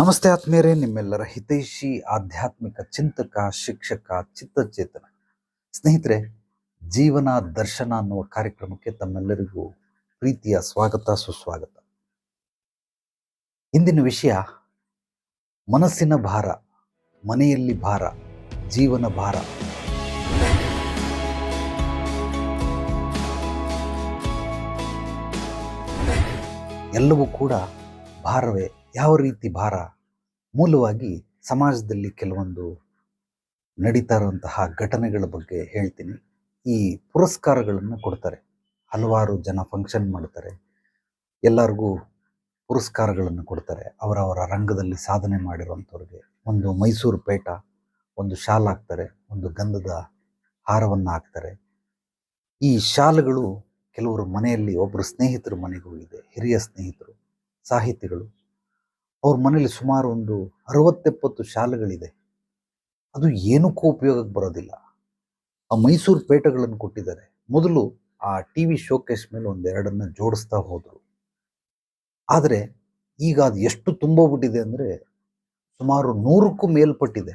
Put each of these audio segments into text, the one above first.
ನಮಸ್ತೆ ಆತ್ಮೀಯರೇ, ನಿಮ್ಮೆಲ್ಲರ ಹಿತೈಷಿ, ಆಧ್ಯಾತ್ಮಿಕ ಚಿಂತಕ, ಶಿಕ್ಷಕ ಚಿತ್ತಚೇತನ ಸ್ನೇಹಿತರೆ, ಜೀವನ ದರ್ಶನ ಅನ್ನುವ ಕಾರ್ಯಕ್ರಮಕ್ಕೆ ತಮ್ಮೆಲ್ಲರಿಗೂ ಪ್ರೀತಿಯ ಸ್ವಾಗತ, ಸುಸ್ವಾಗತ. ಇಂದಿನ ವಿಷಯ, ಮನಸ್ಸಿನ ಭಾರ, ಮನೆಯಲ್ಲಿ ಭಾರ, ಜೀವನ ಭಾರ. ಎಲ್ಲವೂ ಕೂಡ ಭಾರವೇ. ಯಾವ ರೀತಿ ಭಾರ? ಮೂಲವಾಗಿ ಸಮಾಜದಲ್ಲಿ ಕೆಲವೊಂದು ನಡೀತಾ ಇರುವಂತಹ ಘಟನೆಗಳ ಬಗ್ಗೆ ಹೇಳ್ತೀನಿ. ಈ ಪುರಸ್ಕಾರಗಳನ್ನು ಕೊಡ್ತಾರೆ. ಹಲವಾರು ಜನ ಫಂಕ್ಷನ್ ಮಾಡ್ತಾರೆ. ಎಲ್ಲರಿಗೂ ಪುರಸ್ಕಾರಗಳನ್ನು ಕೊಡ್ತಾರೆ. ಅವರವರ ರಂಗದಲ್ಲಿ ಸಾಧನೆ ಮಾಡಿರುವಂಥವ್ರಿಗೆ. ಒಂದು ಮೈಸೂರು ಪೇಟ, ಒಂದು ಶಾಲ್ ಹಾಕ್ತಾರೆ, ಒಂದು ಗಂಧದ ಹಾರವನ್ನು ಹಾಕ್ತಾರೆ. ಈ ಶಾಲುಗಳು ಕೆಲವರು ಮನೆಯಲ್ಲಿ ಒಬ್ಬರು ಸ್ನೇಹಿತರು ಮನೆಗೆ ಹೋಗಿದೆ, ಹಿರಿಯ ಸ್ನೇಹಿತರು, ಸಾಹಿತಿಗಳು. ಅವ್ರ ಮನೇಲಿ ಸುಮಾರು ಒಂದು ಅರವತ್ತೆಪ್ಪತ್ತು ಶಾಲೆಗಳಿದೆ. ಅದು ಏನಕ್ಕೂ ಉಪಯೋಗಕ್ಕೆ ಬರೋದಿಲ್ಲ. ಆ ಮೈಸೂರು ಪೇಟಗಳನ್ನು ಕೊಟ್ಟಿದ್ದಾರೆ. ಮೊದಲು ಆ ಟಿ ವಿ ಶೋಕೇಸ್ ಮೇಲೆ ಒಂದೆರಡನ್ನು ಜೋಡಿಸ್ತಾ ಹೋದರು. ಆದರೆ ಈಗ ಅದು ಎಷ್ಟು ತುಂಬೋಗ್ಬಿಟ್ಟಿದೆ ಅಂದರೆ ಸುಮಾರು ನೂರಕ್ಕೂ ಮೇಲ್ಪಟ್ಟಿದೆ.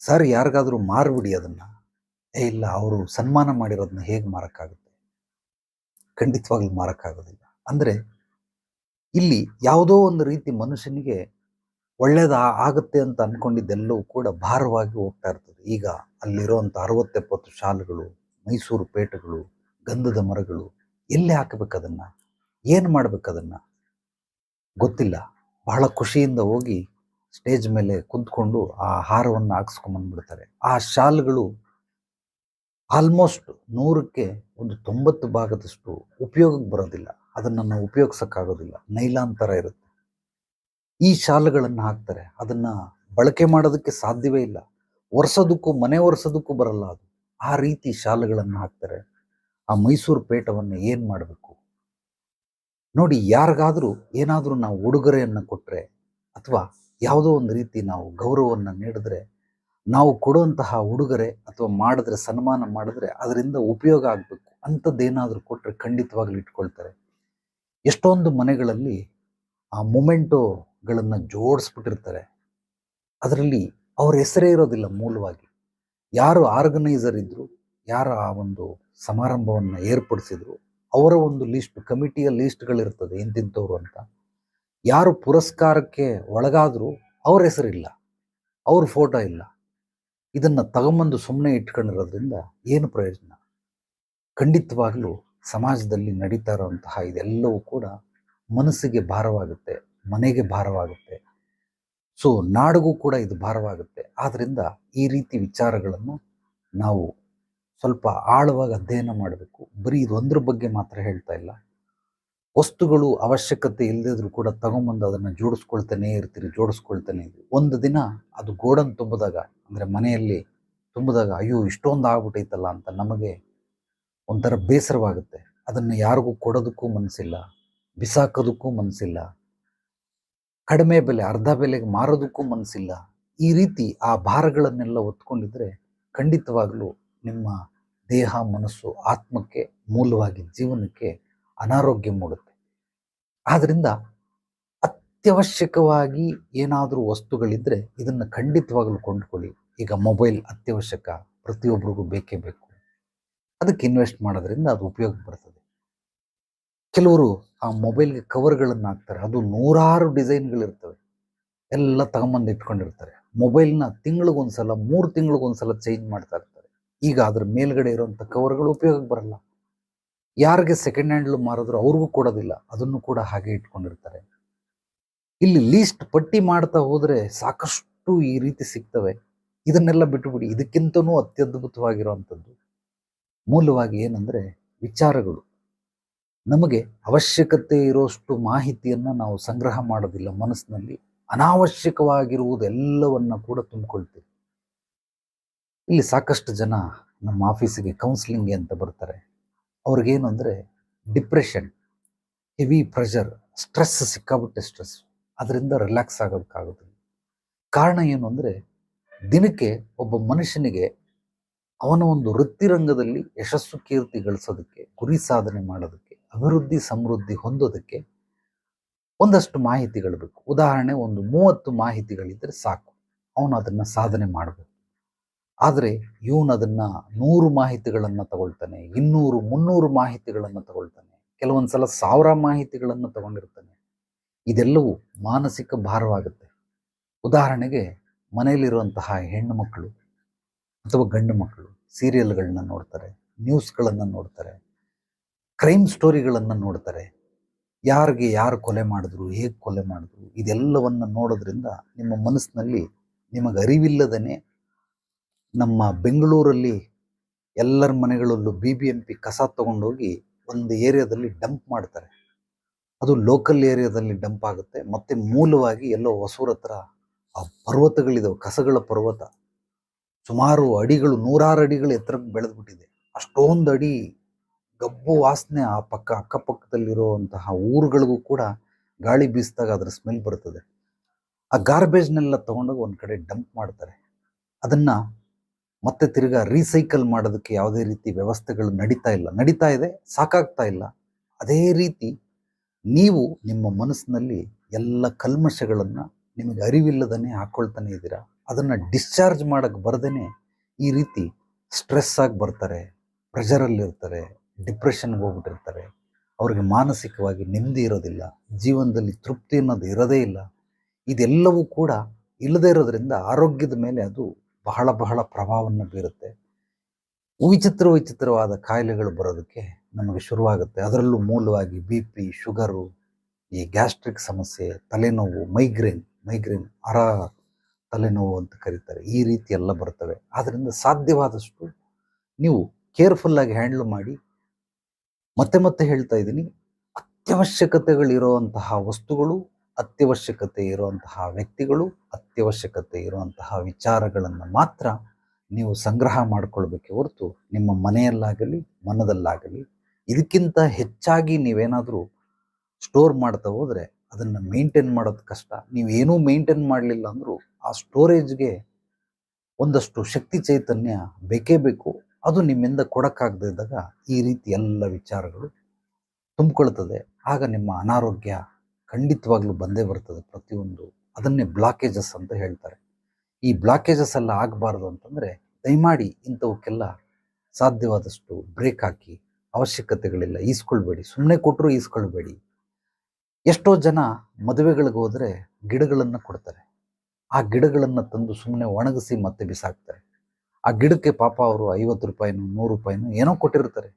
ಸರ್, ಯಾರಿಗಾದರೂ ಮಾರ್ಬಿಡಿ ಅದನ್ನು. ಏ, ಇಲ್ಲ, ಅವರು ಸನ್ಮಾನ ಮಾಡಿರೋದನ್ನ ಹೇಗೆ ಮಾರಕ್ಕಾಗುತ್ತೆ? ಖಂಡಿತವಾಗ್ಲೂ ಮಾರೋಕ್ಕಾಗೋದಿಲ್ಲ. ಅಂದರೆ ಇಲ್ಲಿ ಯಾವುದೋ ಒಂದು ರೀತಿ ಮನುಷ್ಯನಿಗೆ ಒಳ್ಳೇದ ಆಗುತ್ತೆ ಅಂತ ಅನ್ಕೊಂಡಿದ್ದೆಲ್ಲವೂ ಕೂಡ ಭಾರವಾಗಿ ಹೋಗ್ತಾ ಇರ್ತದೆ. ಈಗ ಅಲ್ಲಿರುವಂಥ ಅರವತ್ತೆಪ್ಪತ್ತು ಶಾಲೆಗಳು, ಮೈಸೂರು ಪೇಟೆಗಳು, ಗಂಧದ ಮರಗಳು, ಎಲ್ಲಿ ಹಾಕಬೇಕು ಅದನ್ನ? ಏನು ಮಾಡಬೇಕು ಅದನ್ನ? ಗೊತ್ತಿಲ್ಲ. ಬಹಳ ಖುಷಿಯಿಂದ ಹೋಗಿ ಸ್ಟೇಜ್ ಮೇಲೆ ಕುಂತ್ಕೊಂಡು ಆ ಹಾರವನ್ನು ಹಾಕ್ಸ್ಕೊಂಬಂದ್ಬಿಡ್ತಾರೆ ಆ ಶಾಲ್ಗಳು ಆಲ್ಮೋಸ್ಟ್ ನೂರಕ್ಕೆ ಒಂದು ತೊಂಬತ್ತು ಭಾಗದಷ್ಟು ಉಪಯೋಗಕ್ಕೆ ಬರೋದಿಲ್ಲ. ಅದನ್ನು ನಾವು ಉಪಯೋಗಿಸೋಕ್ಕಾಗೋದಿಲ್ಲ. ನೈಲಾನ್ ಥರ ಇರುತ್ತೆ. ಈ ಶಾಲುಗಳನ್ನು ಹಾಕ್ತಾರೆ. ಅದನ್ನು ಬಳಕೆ ಮಾಡೋದಕ್ಕೆ ಸಾಧ್ಯವೇ ಇಲ್ಲ. ಒರೆಸೋದಕ್ಕೂ, ಮನೆ ಒರೆಸೋದಕ್ಕೂ ಬರಲ್ಲ ಅದು. ಆ ರೀತಿ ಶಾಲುಗಳನ್ನು ಹಾಕ್ತಾರೆ. ಆ ಮೈಸೂರು ಪೇಟವನ್ನು ಏನು ಮಾಡಬೇಕು? ನೋಡಿ, ಯಾರಿಗಾದರೂ ಏನಾದರೂ ನಾವು ಉಡುಗೊರೆಯನ್ನು ಕೊಟ್ಟರೆ ಅಥವಾ ಯಾವುದೋ ಒಂದು ರೀತಿ ನಾವು ಗೌರವವನ್ನು ನೀಡಿದ್ರೆ, ನಾವು ಕೊಡುವಂತಹ ಉಡುಗೊರೆ ಅಥವಾ ಮಾಡಿದ್ರೆ, ಸನ್ಮಾನ ಮಾಡಿದ್ರೆ ಅದರಿಂದ ಉಪಯೋಗ ಆಗಬೇಕು. ಅಂಥದ್ದೇನಾದರೂ ಕೊಟ್ಟರೆ ಖಂಡಿತವಾಗ್ಲೂ ಇಟ್ಕೊಳ್ತಾರೆ. ಎಷ್ಟೊಂದು ಮನೆಗಳಲ್ಲಿ ಆ ಮೊಮೆಂಟೋಗಳನ್ನು ಜೋಡಿಸ್ಬಿಟ್ಟಿರ್ತಾರೆ. ಅದರಲ್ಲಿ ಅವ್ರ ಹೆಸರೇ ಇರೋದಿಲ್ಲ ಮೂಲವಾಗಿ. ಯಾರು ಆರ್ಗನೈಸರ್ ಇದ್ದರು ಯಾರು ಆ ಒಂದು ಸಮಾರಂಭವನ್ನು ಏರ್ಪಡಿಸಿದ್ರು, ಅವರ ಒಂದು ಲಿಸ್ಟ್, ಕಮಿಟಿಯ ಲಿಸ್ಟ್ಗಳಿರ್ತದೆ ಇಂತಿಂಥವ್ರು ಅಂತ. ಯಾರು ಪುರಸ್ಕಾರಕ್ಕೆ ಒಳಗಾದರೂ ಅವ್ರ ಹೆಸರಿಲ್ಲ, ಅವ್ರ ಫೋಟೋ ಇಲ್ಲ. ಇದನ್ನು ತಗೊಂಬಂದು ಸುಮ್ಮನೆ ಇಟ್ಕೊಂಡಿರೋದ್ರಿಂದ ಏನು ಪ್ರಯೋಜನ? ಖಂಡಿತವಾಗಲೂ ಸಮಾಜದಲ್ಲಿ ನಡೀತಾ ಇರುವಂತಹ ಇದೆಲ್ಲವೂ ಕೂಡ ಮನಸ್ಸಿಗೆ ಭಾರವಾಗುತ್ತೆ, ಮನೆಗೆ ಭಾರವಾಗುತ್ತೆ. ಸೊ ನಾಡಿಗೂ ಕೂಡ ಇದು ಭಾರವಾಗುತ್ತೆ. ಆದ್ದರಿಂದ ಈ ರೀತಿ ವಿಚಾರಗಳನ್ನು ನಾವು ಸ್ವಲ್ಪ ಆಳವಾಗಿ ಅಧ್ಯಯನ ಮಾಡಬೇಕು. ಬರೀ ಇದೊಂದ್ರ ಬಗ್ಗೆ ಮಾತ್ರ ಹೇಳ್ತಾ ಇಲ್ಲ. ವಸ್ತುಗಳು ಅವಶ್ಯಕತೆ ಇಲ್ಲದಿದ್ರು ಕೂಡ ತಗೊಂಬಂದು ಅದನ್ನು ಜೋಡಿಸ್ಕೊಳ್ತಾನೆ ಇರ್ತೀರಿ ಜೋಡಿಸ್ಕೊಳ್ತಾನೆ ಇರ್ತೀರಿ. ಒಂದು ದಿನ ಅದು ಗೋಡನ್ ತುಂಬಿದಾಗ, ಅಂದರೆ ಮನೆಯಲ್ಲಿ ತುಂಬಿದಾಗ, ಅಯ್ಯೋ, ಇಷ್ಟೊಂದು ಆಗ್ಬಿಟ್ಟೈತಲ್ಲ ಅಂತ ನಮಗೆ ಒಂಥರ ಬೇಸರವಾಗುತ್ತೆ. ಅದನ್ನು ಯಾರಿಗೂ ಕೊಡೋದಕ್ಕೂ ಮನಸ್ಸಿಲ್ಲ, ಬಿಸಾಕೋದಕ್ಕೂ ಮನಸ್ಸಿಲ್ಲ, ಕಡಿಮೆ ಬೆಲೆ, ಅರ್ಧ ಬೆಲೆಗೆ ಮಾರೋದಕ್ಕೂ ಮನಸ್ಸಿಲ್ಲ. ಈ ರೀತಿ ಆ ಭಾರಗಳನ್ನೆಲ್ಲ ಹೊತ್ಕೊಂಡಿದ್ರೆ ಖಂಡಿತವಾಗಲೂ ನಿಮ್ಮ ದೇಹ, ಮನಸ್ಸು, ಆತ್ಮಕ್ಕೆ ಮೂಲವಾಗಿ ಜೀವನಕ್ಕೆ ಅನಾರೋಗ್ಯ ಮೂಡುತ್ತೆ. ಆದ್ದರಿಂದ ಅತ್ಯವಶ್ಯಕವಾಗಿ ಏನಾದರೂ ವಸ್ತುಗಳಿದ್ದರೆ ಇದನ್ನು ಖಂಡಿತವಾಗಲೂ ಕೊಂಡ್ಕೊಳ್ಳಿ. ಈಗ ಮೊಬೈಲ್ ಅತ್ಯವಶ್ಯಕ ಪ್ರತಿಯೊಬ್ಬರಿಗೂ ಬೇಕೇ ಬೇಕು. ಅದಕ್ಕೆ ಇನ್ವೆಸ್ಟ್ ಮಾಡೋದ್ರಿಂದ ಅದು ಉಪಯೋಗ ಬರ್ತದೆ. ಕೆಲವರು ಆ ಮೊಬೈಲ್ಗೆ ಕವರ್ಗಳನ್ನು ಹಾಕ್ತಾರೆ. ಅದು ನೂರಾರು ಡಿಸೈನ್ಗಳಿರ್ತವೆ ಎಲ್ಲ ತಗೊಂಬಂದು ಇಟ್ಕೊಂಡಿರ್ತಾರೆ. ಮೊಬೈಲ್ನ ತಿಂಗಳಿಗೊಂದ್ಸಲ ಮೂರು ತಿಂಗಳಿಗೊಂದ್ಸಲ ಚೇಂಜ್ ಮಾಡ್ತಾ ಇರ್ತಾರೆ. ಈಗ ಅದ್ರ ಮೇಲ್ಗಡೆ ಇರುವಂಥ ಕವರ್ಗಳು ಉಪಯೋಗಕ್ಕೆ ಬರಲ್ಲ. ಯಾರಿಗೆ ಸೆಕೆಂಡ್ ಹ್ಯಾಂಡ್ಲು ಮಾರಿದ್ರು ಅವ್ರಿಗೂ ಕೊಡೋದಿಲ್ಲ. ಅದನ್ನು ಕೂಡ ಹಾಗೆ ಇಟ್ಕೊಂಡಿರ್ತಾರೆ. ಇಲ್ಲಿ ಲೀಸ್ಟ್ ಪಟ್ಟಿ ಮಾಡ್ತಾ ಹೋದರೆ ಸಾಕಷ್ಟು ಈ ರೀತಿ ಸಿಗ್ತವೆ. ಇದನ್ನೆಲ್ಲ ಬಿಟ್ಟುಬಿಡಿ ಇದಕ್ಕಿಂತನೂ ಅತ್ಯದ್ಭುತವಾಗಿರುವಂಥದ್ದು. ಮೂಲವಾಗಿ ಏನಂದರೆ ವಿಚಾರಗಳು. ನಮಗೆ ಅವಶ್ಯಕತೆ ಇರೋಷ್ಟು ಮಾಹಿತಿಯನ್ನು ನಾವು ಸಂಗ್ರಹ ಮಾಡೋದಿಲ್ಲ ಮನಸ್ಸಿನಲ್ಲಿ. ಅನಾವಶ್ಯಕವಾಗಿರುವುದೆಲ್ಲವನ್ನು ಕೂಡ ತುಂಬಿಕೊಳ್ತೀವಿ. ಇಲ್ಲಿ ಸಾಕಷ್ಟು ಜನ ನಮ್ಮ ಆಫೀಸಿಗೆ ಕೌನ್ಸಿಲಿಂಗ್ ಅಂತ ಬರ್ತಾರೆ. ಅವ್ರಿಗೇನು ಅಂದರೆ ಡಿಪ್ರೆಷನ್, ಹೆವಿ ಪ್ರೆಷರ್, ಸ್ಟ್ರೆಸ್ ಸಿಕ್ಕಾಬಿಟ್ಟೆ ಸ್ಟ್ರೆಸ್. ಅದರಿಂದ ರಿಲ್ಯಾಕ್ಸ್ ಆಗೋದಕ್ಕಾಗೋದಿಲ್ಲ ಕಾರಣ ಏನು ಅಂದರೆ ದಿನಕ್ಕೆ ಒಬ್ಬ ಮನುಷ್ಯನಿಗೆ ಅವನ ಒಂದು ವೃತ್ತಿರಂಗದಲ್ಲಿ ಯಶಸ್ಸು ಕೀರ್ತಿ ಗಳಿಸೋದಕ್ಕೆ ಗುರಿ ಸಾಧನೆ ಮಾಡೋದಕ್ಕೆ, ಅಭಿವೃದ್ಧಿ ಸಮೃದ್ಧಿ ಹೊಂದೋದಕ್ಕೆ ಒಂದಷ್ಟು ಮಾಹಿತಿಗಳು ಬೇಕು. ಉದಾಹರಣೆ, ಒಂದು ಮೂವತ್ತು ಮಾಹಿತಿಗಳಿದ್ದರೆ ಸಾಕು. ಅವನು ಅದನ್ನು ಸಾಧನೆ ಮಾಡಬೇಕು ಆದರೆ ಇವನು ಅದನ್ನ ನೂರು ಮಾಹಿತಿಗಳನ್ನು ತಗೊಳ್ತಾನೆ, ಇನ್ನೂರು, ಮುನ್ನೂರು ಮಾಹಿತಿಗಳನ್ನು ತಗೊಳ್ತಾನೆ ಕೆಲವೊಂದು ಸಲ ಸಾವಿರ ಮಾಹಿತಿಗಳನ್ನು ತಗೊಂಡಿರ್ತಾನೆ. ಇದೆಲ್ಲವೂ ಮಾನಸಿಕ ಭಾರವಾಗುತ್ತೆ. ಉದಾಹರಣೆಗೆ ಮನೆಯಲ್ಲಿರುವಂತಹ ಹೆಣ್ಣು ಮಕ್ಕಳು ಅಥವಾ ಗಂಡು ಮಕ್ಕಳು ಸೀರಿಯಲ್ಗಳನ್ನ ನೋಡ್ತಾರೆ ನ್ಯೂಸ್ಗಳನ್ನು ನೋಡ್ತಾರೆ ಕ್ರೈಮ್ ಸ್ಟೋರಿಗಳನ್ನು ನೋಡ್ತಾರೆ. ಯಾರಿಗೆ ಯಾರು ಕೊಲೆ ಮಾಡಿದ್ರು, ಹೇಗೆ ಕೊಲೆ ಮಾಡಿದ್ರು, ಇದೆಲ್ಲವನ್ನು ನೋಡೋದ್ರಿಂದ ನಿಮ್ಮ ಮನಸ್ಸಿನಲ್ಲಿ ನಿಮಗೆ ಅರಿವಿಲ್ಲದೇ ನಮ್ಮ ಬೆಂಗಳೂರಲ್ಲಿ ಎಲ್ಲರ ಮನೆಗಳಲ್ಲೂ ಬಿ ಬಿ ಎಂ ಪಿ ಕಸ ತೊಗೊಂಡೋಗಿ ಒಂದು ಏರಿಯಾದಲ್ಲಿ ಡಂಪ್ ಮಾಡ್ತಾರೆ. ಅದು ಲೋಕಲ್ ಏರಿಯಾದಲ್ಲಿ ಡಂಪ್ ಆಗುತ್ತೆ. ಮತ್ತು ಮೂಲವಾಗಿ ಎಲ್ಲೋ ಹೊಸೂರ ಹತ್ರ ಆ ಪರ್ವತಗಳಿದಾವೆ, ಕಸಗಳ ಪರ್ವತ. ಸುಮಾರು ಅಡಿಗಳು, ನೂರಾರು ಅಡಿಗಳು ಎತ್ತರಕ್ಕೆ ಬೆಳೆದ್ಬಿಟ್ಟಿದೆ. ಅಷ್ಟೊಂದು ಅಡಿ ಗಬ್ಬು ವಾಸನೆ ಆ ಪಕ್ಕ, ಅಕ್ಕಪಕ್ಕದಲ್ಲಿರುವಂತಹ ಊರುಗಳಿಗೂ ಕೂಡ ಗಾಳಿ ಬೀಸಿದಾಗ ಅದರ ಸ್ಮೆಲ್ ಬರ್ತದೆ. ಆ ಗಾರ್ಬೇಜ್ನೆಲ್ಲ ತಗೊಂಡೋಗಿ ಒಂದು ಕಡೆ ಡಂಪ್ ಮಾಡ್ತಾರೆ. ಅದನ್ನು ಮತ್ತೆ ತಿರ್ಗಾ ರೀಸೈಕಲ್ ಮಾಡೋದಕ್ಕೆ ಯಾವುದೇ ರೀತಿ ವ್ಯವಸ್ಥೆಗಳು ನಡೀತಾ ಇಲ್ಲ. ನಡೀತಾ ಇದೆ, ಸಾಕಾಗ್ತಾ ಇಲ್ಲ. ಅದೇ ರೀತಿ ನೀವು ನಿಮ್ಮ ಮನಸ್ಸಿನಲ್ಲಿ ಎಲ್ಲ ಕಲ್ಮಶಗಳನ್ನು ನಿಮಗೆ ಅರಿವಿಲ್ಲದನ್ನೇ ಹಾಕ್ಕೊಳ್ತಾನೆ ಇದ್ದೀರಾ? ಅದನ್ನು ಡಿಸ್ಚಾರ್ಜ್ ಮಾಡೋಕ್ಕೆ ಬರದೇ ಈ ರೀತಿ ಸ್ಟ್ರೆಸ್ ಆಗಿ ಬರ್ತಾರೆ ಪ್ರೆಷರಲ್ಲಿರ್ತಾರೆ ಡಿಪ್ರೆಷನ್ಗೆ ಹೋಗ್ಬಿಟ್ಟಿರ್ತಾರೆ. ಅವ್ರಿಗೆ ಮಾನಸಿಕವಾಗಿ ನೆಮ್ಮದಿ ಇರೋದಿಲ್ಲ, ಜೀವನದಲ್ಲಿ ತೃಪ್ತಿ ಅನ್ನೋದು ಇರೋದೇ ಇಲ್ಲ. ಇದೆಲ್ಲವೂ ಕೂಡ ಇಲ್ಲದೇ ಇರೋದ್ರಿಂದ ಆರೋಗ್ಯದ ಮೇಲೆ ಅದು ಬಹಳ ಬಹಳ ಪ್ರಭಾವವನ್ನು ಬೀರುತ್ತೆ. ವಿಚಿತ್ರ ವಿಚಿತ್ರವಾದ ಕಾಯಿಲೆಗಳು ಬರೋದಕ್ಕೆ ನಮಗೆ ಶುರುವಾಗುತ್ತೆ. ಅದರಲ್ಲೂ ಮೂಲವಾಗಿ ಬಿ ಪಿ ಶುಗರು ಈ ಗ್ಯಾಸ್ಟ್ರಿಕ್ ಸಮಸ್ಯೆ, ತಲೆನೋವು ಮೈಗ್ರೇನ್ ಮೈಗ್ರೇನ್ ಅರ ತಲೆನೋವು ಅಂತ ಕರೀತಾರೆ. ಈ ರೀತಿ ಎಲ್ಲ ಬರ್ತವೆ. ಆದ್ದರಿಂದ ಸಾಧ್ಯವಾದಷ್ಟು ನೀವು ಕೇರ್ಫುಲ್ಲಾಗಿ ಹ್ಯಾಂಡ್ಲ್ ಮಾಡಿ ಮತ್ತೆ ಮತ್ತೆ ಹೇಳ್ತಾ ಇದ್ದೀನಿ. ಅತ್ಯವಶ್ಯಕತೆಗಳಿರುವಂತಹ ವಸ್ತುಗಳು, ಅತ್ಯವಶ್ಯಕತೆ ಇರುವಂತಹ ವ್ಯಕ್ತಿಗಳು, ಅತ್ಯವಶ್ಯಕತೆ ಇರುವಂತಹ ವಿಚಾರಗಳನ್ನು ಮಾತ್ರ ನೀವು ಸಂಗ್ರಹ ಮಾಡಿಕೊಳ್ಬೇಕೆ ಹೊರತು ನಿಮ್ಮ ಮನೆಯಲ್ಲಾಗಲಿ, ಮನದಲ್ಲಾಗಲಿ, ಇದಕ್ಕಿಂತ ಹೆಚ್ಚಾಗಿ ನೀವೇನಾದರೂ ಸ್ಟೋರ್ ಮಾಡ್ತಾ ಹೋದರೆ ಅದನ್ನು ಮೇಂಟೈನ್ ಮಾಡೋದು ಕಷ್ಟ. ನೀವೇನೂ ಮೇಂಟೈನ್ ಮಾಡಲಿಲ್ಲ ಅಂದರೂ ಆ ಸ್ಟೋರೇಜ್ಗೆ ಒಂದಷ್ಟು ಶಕ್ತಿ ಚೈತನ್ಯ ಬೇಕೇ ಬೇಕು. ಅದು ನಿಮ್ಮಿಂದ ಕೊಡೋಕ್ಕಾಗದೇ ಇದ್ದಾಗ ಈ ರೀತಿ ಎಲ್ಲ ವಿಚಾರಗಳು ತುಂಬಿಕೊಳ್ತದೆ. ಆಗ ನಿಮ್ಮ ಅನಾರೋಗ್ಯ ಖಂಡಿತವಾಗ್ಲೂ ಬಂದೇ ಬರ್ತದೆ ಪ್ರತಿಯೊಂದು. ಅದನ್ನೇ ಬ್ಲಾಕೇಜಸ್ ಅಂತ ಹೇಳ್ತಾರೆ. ಈ ಬ್ಲಾಕೇಜಸ್ ಎಲ್ಲ ಆಗಬಾರ್ದು ಅಂತಂದರೆ ದಯಮಾಡಿ ಇಂಥವಕ್ಕೆಲ್ಲ ಸಾಧ್ಯವಾದಷ್ಟು ಬ್ರೇಕ್ ಹಾಕಿ ಅವಶ್ಯಕತೆಗಳಿಲ್ಲ. ಈಸ್ಕೊಳ್ಬೇಡಿ. ಸುಮ್ಮನೆ ಕೊಟ್ಟರು ಈಸ್ಕೊಳ್ಬೇಡಿ. ಎಷ್ಟೋ ಜನ ಮದುವೆಗಳಿಗೆ ಹೋದರೆ ಗಿಡಗಳನ್ನು ಕೊಡ್ತಾರೆ. ಆ ಗಿಡಗಳನ್ನು ತಂದು ಸುಮ್ಮನೆ ಒಣಗಿಸಿ ಮತ್ತೆ ಬಿಸಾಕ್ತಾರೆ. ಆ ಗಿಡಕ್ಕೆ ಪಾಪ ಅವರು ಐವತ್ತು ರೂಪಾಯಿನೂ, ನೂರು ರೂಪಾಯಿನೂ ಏನೋ ಕೊಟ್ಟಿರ್ತಾರೆ.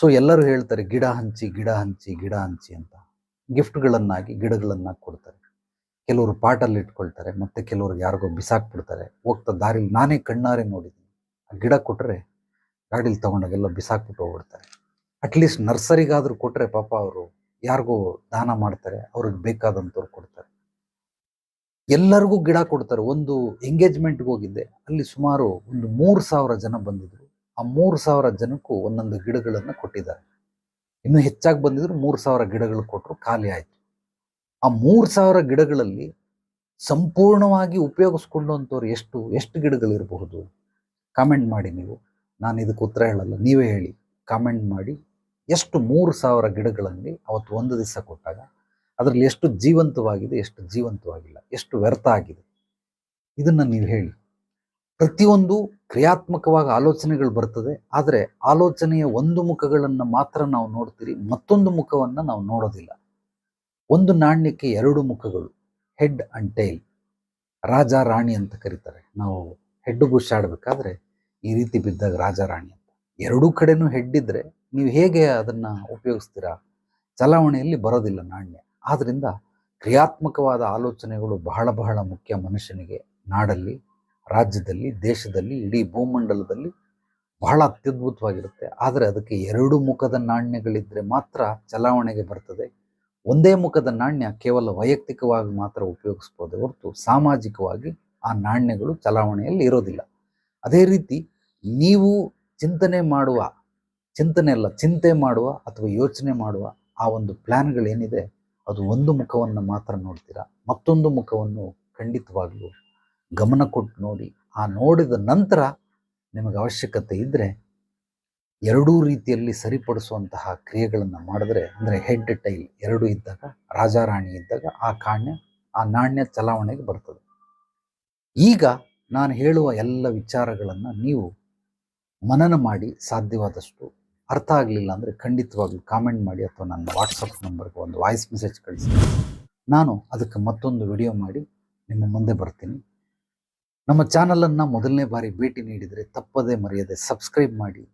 ಸೊ ಎಲ್ಲರೂ ಹೇಳ್ತಾರೆ, ಗಿಡ ಹಂಚಿ ಗಿಡ ಹಂಚಿ ಗಿಡ ಹಂಚಿ ಅಂತ. ಗಿಫ್ಟ್ಗಳನ್ನಾಗಿ ಗಿಡಗಳನ್ನು ಕೊಡ್ತಾರೆ. ಕೆಲವರು ಪಾಟಲ್ಲಿ ಇಟ್ಕೊಳ್ತಾರೆ, ಮತ್ತೆ ಕೆಲವರು ಯಾರಿಗೋ ಬಿಸಾಕ್ಬಿಡ್ತಾರೆ. ಹೋಗ್ತಾ ದಾರಿಲಿ, ನಾನೇ ಕಣ್ಣಾರೆ ನೋಡಿದ್ದೀನಿ. ಆ ಗಿಡ ಕೊಟ್ಟರೆ ಗಾಡೀಲಿ ತೊಗೊಂಡಾಗೆಲ್ಲ ಬಿಸಾಕ್ಬಿಟ್ಟು ಹೋಗ್ಬಿಡ್ತಾರೆ. ಅಟ್ಲೀಸ್ಟ್ ನರ್ಸರಿಗಾದರೂ ಕೊಟ್ಟರೆ ಪಾಪ ಅವರು ಯಾರಿಗೂ ದಾನ ಮಾಡ್ತಾರೆ, ಅವ್ರಿಗೆ ಬೇಕಾದಂಥವ್ರು ಕೊಡ್ತಾರೆ. ಎಲ್ಲರಿಗೂ ಗಿಡ ಕೊಡ್ತಾರೆ. ಒಂದು ಎಂಗೇಜ್ಮೆಂಟ್ಗೆ ಹೋಗಿದ್ದೆ. ಅಲ್ಲಿ ಸುಮಾರು ಒಂದು ಮೂರು ಸಾವಿರ ಜನ ಬಂದಿದ್ರು. ಆ ಮೂರು ಸಾವಿರ ಜನಕ್ಕೂ ಒಂದೊಂದು ಗಿಡಗಳನ್ನು ಕೊಟ್ಟಿದ್ದಾರೆ. ಇನ್ನು ಹೆಚ್ಚಾಗಿ ಬಂದಿದ್ರು ಮೂರು ಸಾವಿರ ಗಿಡಗಳು ಕೊಟ್ಟರು ಖಾಲಿ ಆಯಿತು. ಆ ಮೂರು ಸಾವಿರ ಗಿಡಗಳಲ್ಲಿ ಸಂಪೂರ್ಣವಾಗಿ ಉಪಯೋಗಿಸ್ಕೊಂಡಂಥವ್ರು ಎಷ್ಟು ಎಷ್ಟು ಗಿಡಗಳಿರಬಹುದು? ಕಾಮೆಂಟ್ ಮಾಡಿ ನೀವು. ನಾನು ಇದಕ್ಕೆ ಉತ್ತರ ಹೇಳಲ್ಲ, ನೀವೇ ಹೇಳಿ. ಕಾಮೆಂಟ್ ಮಾಡಿ. ಎಷ್ಟು ಮೂರು ಸಾವಿರ ಗಿಡಗಳಲ್ಲಿ ಅವತ್ತು ಒಂದು ದಿವಸ ಕೊಟ್ಟಾಗ ಅದರಲ್ಲಿ ಎಷ್ಟು ಜೀವಂತವಾಗಿದೆ, ಎಷ್ಟು ಜೀವಂತವಾಗಿಲ್ಲ, ಎಷ್ಟು ವ್ಯರ್ಥ ಆಗಿದೆ. ಇದನ್ನು ನೀವು ಹೇಳಿ. ಪ್ರತಿಯೊಂದು ಕ್ರಿಯಾತ್ಮಕವಾಗಿ ಆಲೋಚನೆಗಳು ಬರ್ತದೆ, ಆದರೆ ಆಲೋಚನೆಯ ಒಂದು ಮುಖಗಳನ್ನು ಮಾತ್ರ ನಾವು ನೋಡ್ತೀರಿ, ಮತ್ತೊಂದು ಮುಖವನ್ನು ನಾವು ನೋಡೋದಿಲ್ಲ. ಒಂದು ನಾಣ್ಯಕ್ಕೆ ಎರಡು ಮುಖಗಳು, ಹೆಡ್ ಅಂಡ್ ಟೈಲ್, ರಾಜ ರಾಣಿ ಅಂತ ಕರೀತಾರೆ. ನಾವು ಹೆಡ್ ಬುಷ್ ಆಡಬೇಕಾದ್ರೆ ಈ ರೀತಿ ಬಿದ್ದಾಗ ರಾಜ ರಾಣಿ ಎರಡೂ ಕಡೆನೂ ಹೆಡ್ಡಿದ್ರೆ ನೀವು ಹೇಗೆ ಅದನ್ನ ಉಪಯೋಗಿಸ್ತೀರಾ? ಚಲಾವಣೆಯಲ್ಲಿ ಬರೋದಿಲ್ಲ ನಾಣ್ಯ. ಆದ್ದರಿಂದ ಕ್ರಿಯಾತ್ಮಕವಾದ ಆಲೋಚನೆಗಳು ಬಹಳ ಬಹಳ ಮುಖ್ಯ ಮನುಷ್ಯನಿಗೆ. ನಾಡಲ್ಲಿ, ರಾಜ್ಯದಲ್ಲಿ, ದೇಶದಲ್ಲಿ, ಇಡೀ ಭೂಮಂಡಲದಲ್ಲಿ ಬಹಳ ಅತ್ಯದ್ಭುತವಾಗಿರುತ್ತೆ. ಆದರೆ ಅದಕ್ಕೆ ಎರಡು ಮುಖದ ನಾಣ್ಯಗಳಿದ್ದರೆ ಮಾತ್ರ ಚಲಾವಣೆಗೆ ಬರ್ತದೆ. ಒಂದೇ ಮುಖದ ನಾಣ್ಯ ಕೇವಲ ವೈಯಕ್ತಿಕವಾಗಿ ಮಾತ್ರ ಉಪಯೋಗಿಸ್ಬೋದು ಹೊರತು ಸಾಮಾಜಿಕವಾಗಿ ಆ ನಾಣ್ಯಗಳು ಚಲಾವಣೆಯಲ್ಲಿ ಇರೋದಿಲ್ಲ. ಅದೇ ರೀತಿ ನೀವು ಚಿಂತನೆ ಮಾಡುವ, ಚಿಂತನೆ ಅಲ್ಲ, ಚಿಂತೆ ಮಾಡುವ ಅಥವಾ ಯೋಚನೆ ಮಾಡುವ ಆ ಒಂದು ಪ್ಲ್ಯಾನ್ಗಳೇನಿದೆ ಅದು ಒಂದು ಮುಖವನ್ನು ಮಾತ್ರ ನೋಡ್ತೀರಾ? ಮತ್ತೊಂದು ಮುಖವನ್ನು ಖಂಡಿತವಾಗ್ಲೂ ಗಮನ ಕೊಟ್ಟು ನೋಡಿ. ಆ ನೋಡಿದ ನಂತರ ನಿಮಗೆ ಅವಶ್ಯಕತೆ ಇದ್ದರೆ ಎರಡೂ ರೀತಿಯಲ್ಲಿ ಸರಿಪಡಿಸುವಂತಹ ಕ್ರಿಯೆಗಳನ್ನು ಮಾಡಿದ್ರೆ, ಅಂದರೆ ಹೆಡ್ ಟೈಲ್ ಎರಡು ಇದ್ದಾಗ ರಾಜಾರಾಣಿ ಇದ್ದಾಗ ಆ ಕಾಣ್ಯ, ಆ ನಾಣ್ಯ ಚಲಾವಣೆಗೆ ಬರ್ತದೆ. ಈಗ ನಾನು ಹೇಳುವ ಎಲ್ಲ ವಿಚಾರಗಳನ್ನು ನೀವು ಮನನ ಮಾಡಿ ಸಾಧ್ಯವಾದಷ್ಟು ಅರ್ಥ ಆಗಲಿಲ್ಲ ಅಂದರೆ ಖಂಡಿತವಾಗ್ಲೂ ಕಾಮೆಂಟ್ ಮಾಡಿ ಅಥವಾ ನನ್ನ ವಾಟ್ಸಪ್ ನಂಬರ್ಗೆ ಒಂದು ವಾಯ್ಸ್ ಮೆಸೇಜ್ ಕಳಿಸಿ. ನಾನು ಅದಕ್ಕೆ ಮತ್ತೊಂದು ವಿಡಿಯೋ ಮಾಡಿ ನಿಮ್ಮ ಮುಂದೆ ಬರ್ತೀನಿ. ನಮ್ಮ ಚಾನಲನ್ನು ಮೊದಲನೇ ಬಾರಿ ಭೇಟಿ ನೀಡಿದರೆ ತಪ್ಪದೇ ಮರೆಯದೆ ಸಬ್ಸ್ಕ್ರೈಬ್ ಮಾಡಿ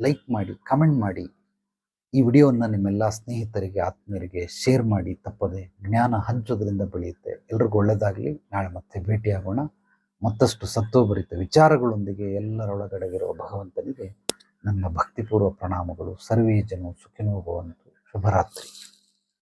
ಲೈಕ್ ಮಾಡಿ ಕಮೆಂಟ್ ಮಾಡಿ. ಈ ವಿಡಿಯೋವನ್ನು ನಿಮ್ಮೆಲ್ಲ ಸ್ನೇಹಿತರಿಗೆ, ಆತ್ಮೀಯರಿಗೆ ಶೇರ್ ಮಾಡಿ. ತಪ್ಪದೆ ಜ್ಞಾನ ಹಂಚೋದ್ರಿಂದ ಬೆಳೆಯುತ್ತೆ. ಎಲ್ರಿಗೂ ಒಳ್ಳೆಯದಾಗಲಿ ನಾಳೆ ಮತ್ತೆ ಭೇಟಿಯಾಗೋಣ. ಮತ್ತಷ್ಟು ಸತ್ವಭರಿತ ವಿಚಾರಗಳೊಂದಿಗೆ ಎಲ್ಲರೊಳಗಡೆಗಿರುವ ಭಗವಂತನಿಗೆ ನನ್ನ ಭಕ್ತಿಪೂರ್ವ ಪ್ರಣಾಮಗಳು. ಸರ್ವೇ ಜನ ಸುಖಿನೋ ಭವಂತು. ಶುಭರಾತ್ರಿ.